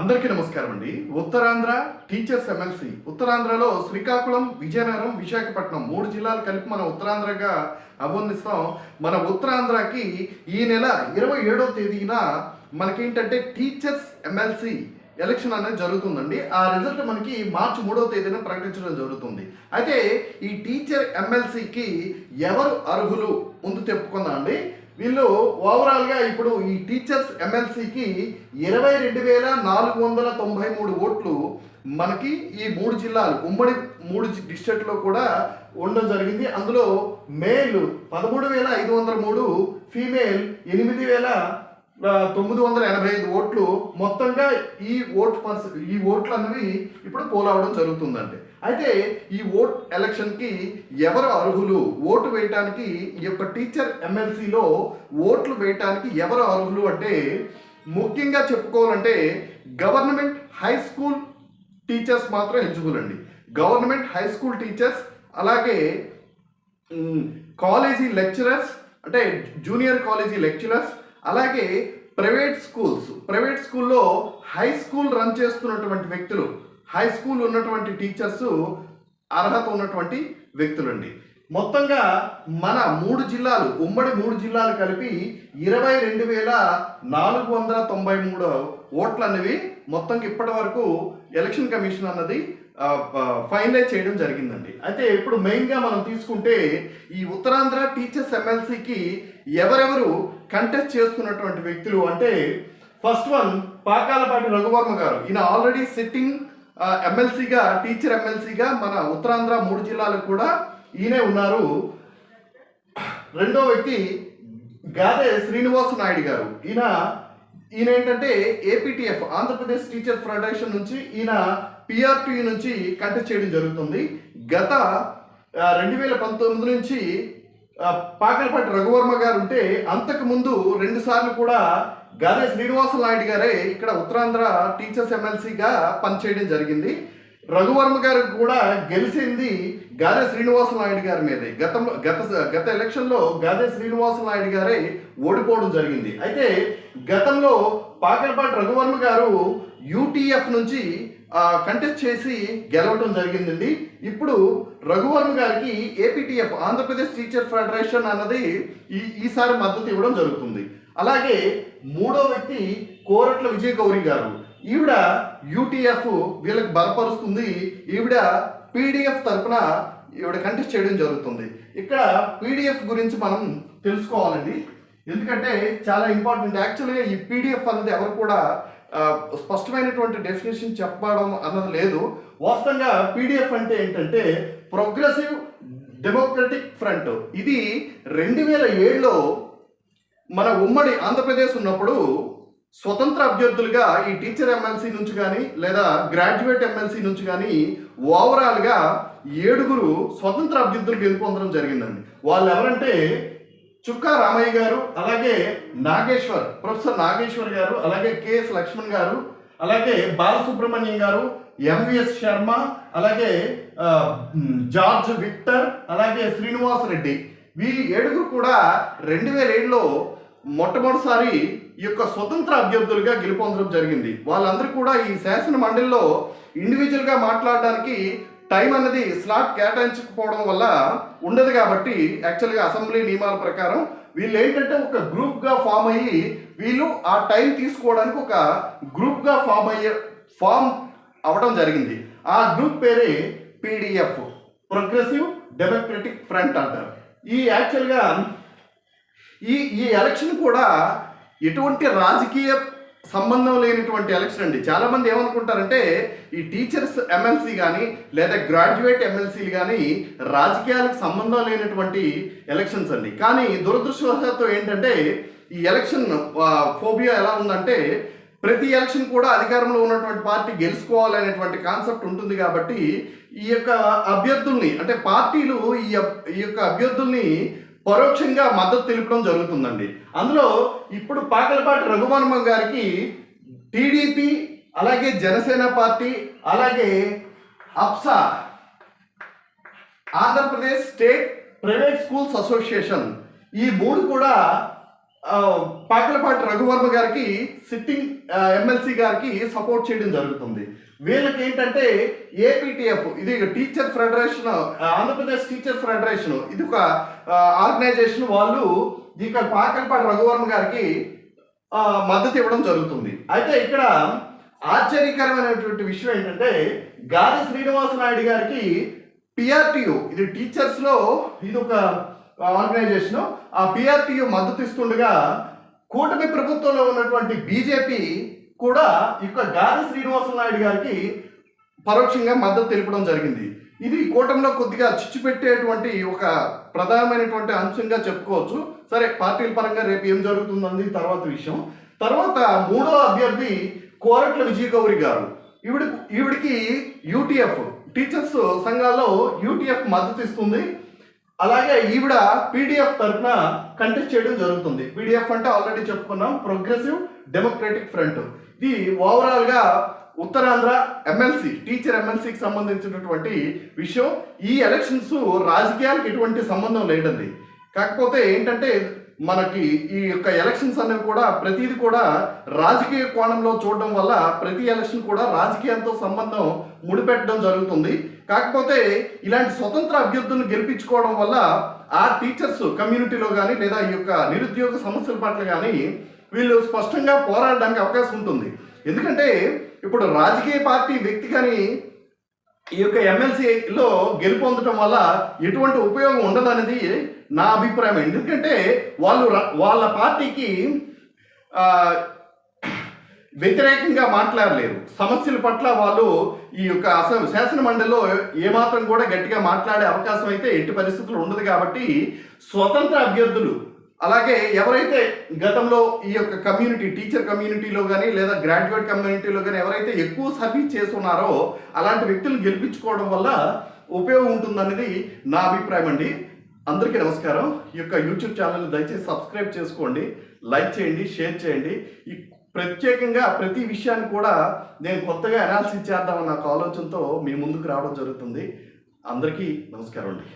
అందరికీ నమస్కారం అండి. ఉత్తరాంధ్ర టీచర్స్ ఎమ్మెల్సీ ఉత్తరాంధ్రలో శ్రీకాకుళం విజయనగరం విశాఖపట్నం మూడు జిల్లాలు కలిపి మనం ఉత్తరాంధ్రగా అభివర్ణిస్తాం మన ఉత్తరాంధ్రకి ఈ నెల ఇరవై ఏడవ తేదీన మనకేంటంటే టీచర్స్ ఎమ్మెల్సీ ఎలక్షన్ అనేది జరుగుతుందండి. ఆ రిజల్ట్ మనకి మార్చి మూడవ తేదీన ప్రకటించడం జరుగుతుంది. అయితే ఈ టీచర్ ఎమ్మెల్సీకి ఎవరు అర్హులు? ముందు చెప్పుకుందాం అండి వీళ్ళు ఓవరాల్గా ఇప్పుడు ఈ టీచర్స్ ఎమ్మెల్సీకి ఇరవై రెండు వేల నాలుగు వందల తొంభై మూడు ఓట్లు మనకి ఈ మూడు జిల్లాలు ఉమ్మడి మూడు డిస్ట్రిక్ట్లో కూడా ఉండడం జరిగింది. అందులో మేల్ పదమూడు వేల ఐదు వందల మూడు ఫీమేల్ ఎనిమిది వేల తొమ్మిది వందల ఎనభై ఐదు ఓట్లు మొత్తంగా ఈ ఓట్ పర్స ఈ ఓట్లు అన్నవి ఇప్పుడు పోలవడం జరుగుతుందండి. అయితే ఈ ఓట్ ఎలక్షన్కి ఎవరు అర్హులు? ఓటు వేయటానికి ఈ యొక్క టీచర్ ఎమ్మెల్సీలో ఓట్లు వేయటానికి ఎవరు అర్హులు అంటే ముఖ్యంగా చెప్పుకోవాలంటే గవర్నమెంట్ హై స్కూల్ టీచర్స్ మాత్రం ఎలిజిబుల్ అండి. గవర్నమెంట్ హై స్కూల్ టీచర్స్ అలాగే కాలేజీ లెక్చరర్స్ అంటే జూనియర్ కాలేజీ లెక్చరర్స్ అలాగే ప్రైవేట్ స్కూల్స్ ప్రైవేట్ స్కూల్లో హై స్కూల్ రన్ చేస్తున్నటువంటి వ్యక్తులు హై స్కూల్ ఉన్నటువంటి టీచర్స్ అర్హత ఉన్నటువంటి వ్యక్తులండి. మొత్తంగా మన మూడు జిల్లాలు ఉమ్మడి మూడు జిల్లాలు కలిపి ఇరవై రెండు వేల నాలుగు వందల తొంభై మూడు ఓట్లు అనేవి మొత్తంగా ఇప్పటి వరకు ఎలక్షన్ కమిషన్ అన్నది ఫైనలైజ్ చేయడం జరిగిందండి. అయితే ఇప్పుడు మెయిన్గా మనం తీసుకుంటే ఈ ఉత్తరాంధ్ర టీచర్స్ ఎమ్మెల్సీకి ఎవరెవరు కంటెస్ట్ చేస్తున్నటువంటి వ్యక్తులు అంటే ఫస్ట్ వన్ పాకాలపాటి రఘువర్మ గారు. ఈయన ఆల్రెడీ సిట్టింగ్ ఎమ్మెల్సీగా టీచర్ ఎమ్మెల్సీగా మన ఉత్తరాంధ్ర మూడు జిల్లాలకు కూడా ఈయనే ఉన్నారు. రెండో వ్యక్తి గాదే శ్రీనివాస నాయుడు గారు. ఈయన ఈయన ఏంటంటే ఏపీటీఎఫ్ ఆంధ్రప్రదేశ్ టీచర్ ఫెడరేషన్ నుంచి ఈయన పిఆర్టీ నుంచి కంటెస్ట్ చేయడం జరుగుతుంది. గత రెండు వేల పంతొమ్మిది నుంచి పాకలపాటి రఘువర్మ గారు ఉంటే అంతకు ముందు రెండు సార్లు కూడా గాదే శ్రీనివాస నాయుడు గారే ఇక్కడ ఉత్తరాంధ్ర టీచర్స్ ఎమ్మెల్సీగా పనిచేయడం జరిగింది. రఘువర్మ గారు కూడా గెలిచింది గాదే శ్రీనివాస నాయుడు గారి మీదే. గతంలో గత గత ఎలక్షన్లో గాదే శ్రీనివాస నాయుడు గారే ఓడిపోవడం జరిగింది. అయితే గతంలో పాకలపాటి రఘువర్మ గారు యూటీఎఫ్ నుంచి కంటెస్ట్ చేసి గెలవడం జరిగిందండి. ఇప్పుడు రఘువర్మ గారికి ఏపీటీఎఫ్ ఆంధ్రప్రదేశ్ టీచర్ ఫెడరేషన్ అన్నది ఈ ఈసారి మద్దతు ఇవ్వడం జరుగుతుంది. అలాగే మూడో వ్యక్తి కోరట్ల విజయ గౌరి గారు. ఈవిడ యూటీఎఫ్ వీళ్ళకి బలపరుస్తుంది. ఈవిడ పీడిఎఫ్ తరపున ఈవిడ కంటెస్ట్ చేయడం జరుగుతుంది. ఇక్కడ పీడిఎఫ్ గురించి మనం తెలుసుకోవాలండి. ఎందుకంటే చాలా ఇంపార్టెంట్ యాక్చువల్గా ఈ పీడిఎఫ్ అన్నది ఎవరు కూడా స్పష్టమైనటువంటి డెఫినేషన్ చెప్పడం అన్నది లేదు. వాస్తవంగా పీడిఎఫ్ అంటే ఏంటంటే ప్రోగ్రెసివ్ డెమోక్రటిక్ ఫ్రంట్ ఇది రెండు వేల ఏడులో మన ఉమ్మడి ఆంధ్రప్రదేశ్ ఉన్నప్పుడు స్వతంత్ర అభ్యర్థులుగా ఈ టీచర్ ఎమ్మెల్సీ నుంచి కానీ లేదా గ్రాడ్యుయేట్ ఎమ్మెల్సీ నుంచి కానీ ఓవరాల్గా ఏడుగురు స్వతంత్ర అభ్యర్థులు గెలుపొందడం జరిగిందండి. వాళ్ళు ఎవరంటే చుక్కా రామయ్య గారు అలాగే నాగేశ్వర్ ప్రొఫెసర్ నాగేశ్వర్ గారు అలాగే కెఎస్ లక్ష్మణ్ గారు అలాగే బాలసుబ్రహ్మణ్యం గారు ఎంవిఎస్ శర్మ అలాగే జార్జ్ విక్టర్ అలాగే శ్రీనివాస్ రెడ్డి. వీరి ఏడుగురు కూడా రెండు వేల ఏడులో మొట్టమొదటిసారి ఈ యొక్క స్వతంత్ర అభ్యర్థులుగా గెలుపొందడం జరిగింది. వాళ్ళందరూ కూడా ఈ శాసన మండలిలో ఇండివిజువల్గా మాట్లాడడానికి టైం అనేది స్లాట్ కేటాయించకపోవడం వల్ల ఉండదు కాబట్టి యాక్చువల్గా అసెంబ్లీ నియమాల ప్రకారం వీళ్ళు ఏంటంటే ఒక గ్రూప్గా ఫామ్ అయ్యి వీళ్ళు ఆ టైం తీసుకోవడానికి ఒక గ్రూప్గా ఫామ్ అయ్యే ఫామ్ అవడం జరిగింది. ఆ గ్రూప్ పేరే పీడిఎఫ్ ప్రోగ్రెసివ్ డెమోక్రటిక్ ఫ్రంట్ అంటారు. ఈ యాక్చువల్గా ఈ ఈ ఎలక్షన్ కూడా ఎటువంటి రాజకీయ సంబంధం లేనటువంటి ఎలక్షన్ అండి. చాలామంది ఏమనుకుంటారంటే ఈ టీచర్స్ ఎమ్మెల్సీ కానీ లేదా గ్రాడ్యుయేట్ ఎమ్మెల్సీలు కానీ రాజకీయాలకు సంబంధం లేనటువంటి ఎలక్షన్స్ అండి. కానీ దురదృష్టవశాత్తు ఏంటంటే ఈ ఎలక్షన్ ఫోబియా ఎలా ఉందంటే ప్రతి ఎలక్షన్ కూడా అధికారంలో ఉన్నటువంటి పార్టీ గెలుచుకోవాలనేటువంటి కాన్సెప్ట్ ఉంటుంది కాబట్టి ఈ యొక్క అభ్యర్థుల్ని అంటే పార్టీలు ఈ ఈ యొక్క అభ్యర్థుల్ని పరోక్షంగా మద్దతు తెలుపడం జరుగుతుందండి. అందులో ఇప్పుడు పాకలపాటి రఘువర్మ గారికి టీడీపీ అలాగే జనసేన పార్టీ అలాగే APSA Andhra Pradesh state private schools association ఈ మూడు కూడా పాకలపాటి రఘువర్మ గారికి సిట్టింగ్ ఎమ్మెల్సీ గారికి సపోర్ట్ చేయడం జరుగుతుంది. వీళ్ళకి ఏంటంటే ఏపీటీఎఫ్ ఇది teacher federation Andhra Pradesh teacher federation ఇది ఒక ఆర్గనైజేషన్ వాళ్ళు ఇక్కడ పాకల్పాటి రఘువర్మ గారికి మద్దతు ఇవ్వడం జరుగుతుంది. అయితే ఇక్కడ ఆశ్చర్యకరమైనటువంటి విషయం ఏంటంటే గాలి శ్రీనివాస నాయుడు గారికి పిఆర్టీయు ఇది టీచర్స్లో ఇది ఒక ఆర్గనైజేషన్ ఆ పిఆర్టీయు మద్దతు ఇస్తుండగా కూటమి ప్రభుత్వంలో ఉన్నటువంటి బీజేపీ కూడా ఇక గాలి శ్రీనివాస నాయుడు గారికి పరోక్షంగా మద్దతు తెలుపడం జరిగింది. ఇది కూటమిలో కొద్దిగా చిచ్చు పెట్టేటువంటి ఒక ప్రధానమైనటువంటి అంశంగా చెప్పుకోవచ్చు. సరే పార్టీల పరంగా రేపు ఏం జరుగుతుందని తర్వాత విషయం. తర్వాత మూడో అభ్యర్థి కోరట్ల విజయగౌరి గారు. ఈవిడ ఈవిడికి యూటీఎఫ్ టీచర్స్ సంఘాల్లో యూటీఎఫ్ మద్దతు ఇస్తుంది. అలాగే ఈవిడ పీడిఎఫ్ తరఫున కంటెస్ట్ చేయడం జరుగుతుంది. పీడిఎఫ్ అంటే ఆల్రెడీ చెప్పుకున్నాం ప్రోగ్రెసివ్ డెమోక్రటిక్ ఫ్రంట్ ఇది ఓవరాల్గా ఉత్తరాంధ్ర ఎమ్మెల్సీ టీచర్ ఎమ్మెల్సీకి సంబంధించినటువంటి విషయం. ఈ ఎలక్షన్స్ రాజకీయాలకు ఎటువంటి సంబంధం లేదండి. కాకపోతే ఏంటంటే మనకి ఈ యొక్క ఎలక్షన్స్ అనేవి కూడా ప్రతిది కూడా రాజకీయ కోణంలో చూడడం వల్ల ప్రతి ఎలక్షన్ కూడా రాజకీయంతో సంబంధం ముడిపెట్టడం జరుగుతుంది. కాకపోతే ఇలాంటి స్వతంత్ర అభ్యర్థులను గెలిపించుకోవడం వల్ల ఆ టీచర్స్ కమ్యూనిటీలో కానీ లేదా ఈ యొక్క నిరుద్యోగ సమస్యల పట్ల కానీ వీళ్ళు స్పష్టంగా పోరాడడానికి అవకాశం ఉంటుంది. ఎందుకంటే ఇప్పుడు రాజకీయ పార్టీ వ్యక్తి కానీ ఈ యొక్క ఎమ్మెల్సీలో గెలుపొందడం వల్ల ఎటువంటి ఉపయోగం ఉండదనేది నా అభిప్రాయం. ఎందుకంటే వాళ్ళు వాళ్ళ పార్టీకి వ్యతిరేకంగా మాట్లాడలేరు. సమస్యల పట్ల వాళ్ళు ఈ యొక్క అసలు శాసన మండలిలో ఏమాత్రం కూడా గట్టిగా మాట్లాడే అవకాశం అయితే ఎట్టి పరిస్థితులు ఉండదు కాబట్టి స్వతంత్ర అభ్యర్థులు అలాగే ఎవరైతే గతంలో ఈ యొక్క కమ్యూనిటీ టీచర్ కమ్యూనిటీలో కానీ లేదా గ్రాడ్యుయేట్ కమ్యూనిటీలో కానీ ఎవరైతే ఎక్కువ సర్వీస్ చేస్తున్నారో అలాంటి వ్యక్తులను గెలిపించుకోవడం వల్ల ఉపయోగం ఉంటుందనేది నా అభిప్రాయం అండి. అందరికీ నమస్కారం. ఈ యొక్క యూట్యూబ్ ఛానల్ దయచేసి సబ్స్క్రైబ్ చేసుకోండి లైక్ చేయండి షేర్ చేయండి. ఈ ప్రత్యేకంగా ప్రతి విషయాన్ని కూడా నేను కొత్తగా అనాలిసిస్ చేద్దామన్న ఒక ఆలోచనతో మీ ముందుకు రావడం జరుగుతుంది. అందరికీ నమస్కారం అండి.